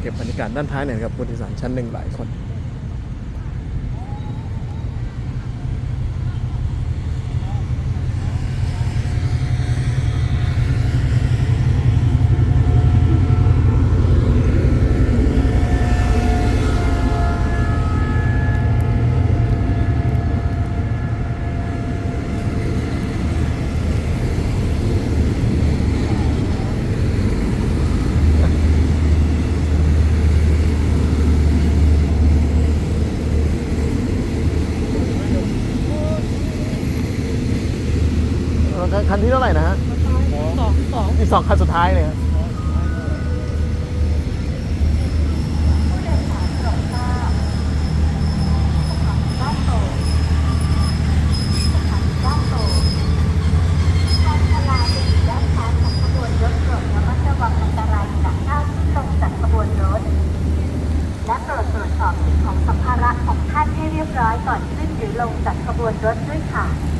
เก็บบรรยากาศด้านท้ายหน่อยครับผู้โดยสารชั้นหนึ่งหลายคน คันที่เท่าไหร่นะฮะสองสองอีกสองคันสุดท้ายเลยครับและโปรดตรวจสอบสิ่งของสัมภาระของท่านให้เรียบร้อยก่อนขึ้นหรือลงจากขบวนรถด้วยค่ะข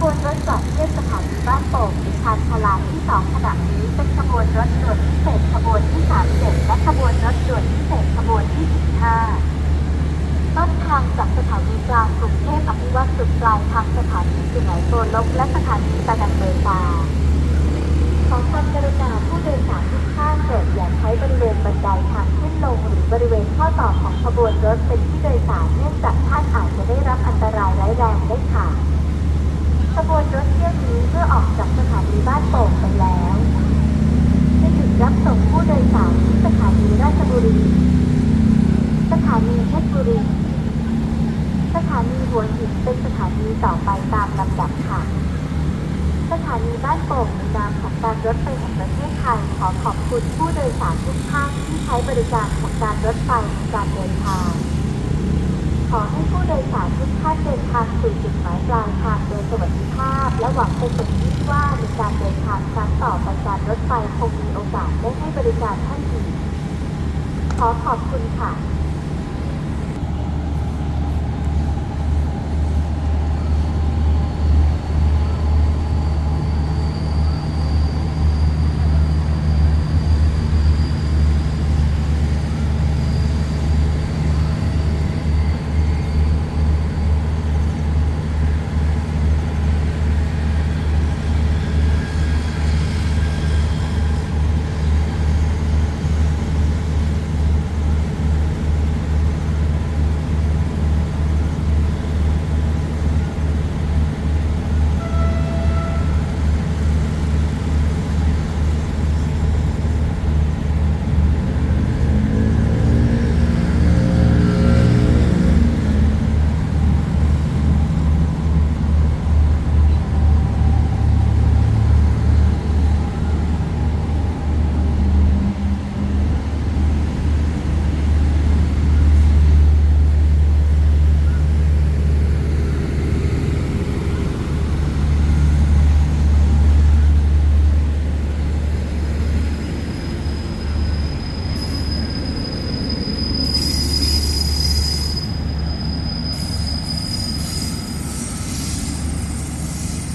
บวนรถจากเทียบสถานีบ้านโป่งถึงชานชาลาที่สองขณะนี้เป็นขบวนรถด่วนพิเศษขบวนที่37และขบวนรถด่วนพิเศษขบวนที่15ต้นทางจากสถานีกลางกรุงเทพอภิวัตจุดปลายทางสถานีสุไหงโกลกและสถานีตะนังเบตาขอความกรุณาผู้โดยสารทุกท่านโปรดอย่าใช้บริเวณบันไดทางขึ้นลงหรือบริเวณข้อต่อของขบวนรถเป็นที่โดยสารเนื่องจากท่านอาจจะได้รับอันตรายร้ายแรงได้ค่ะ ขบวนรถเที่ยวนี้เมื่อออกจากสถานีบ้านโป่งไปแล้วจะหยุดรับส่งผู้โดยสารที่สถานีราช บุรี สถานีเพชรบุรี สถานีหัวหินเป็นสถานีต่อไปตามลำดับค่ะ สถานีบ้านโป่งในนามของการรถไฟแห่งประเทศไทยขอขอบคุณผู้โดยสารทุกท่านที่ใช้บริการของการรถไฟในการเดินทาง ขอให้ผู้โดยสารทุกท่านเดินทางสู่จุดหมายปลายทางโดยสวัสดิภาพ และหวังเป็นอย่างยิ่งว่าในการเดินทางครั้งต่อไปการรถไฟคงมีโอกาสได้ให้บริการท่าน ขอขอบคุณค่ะ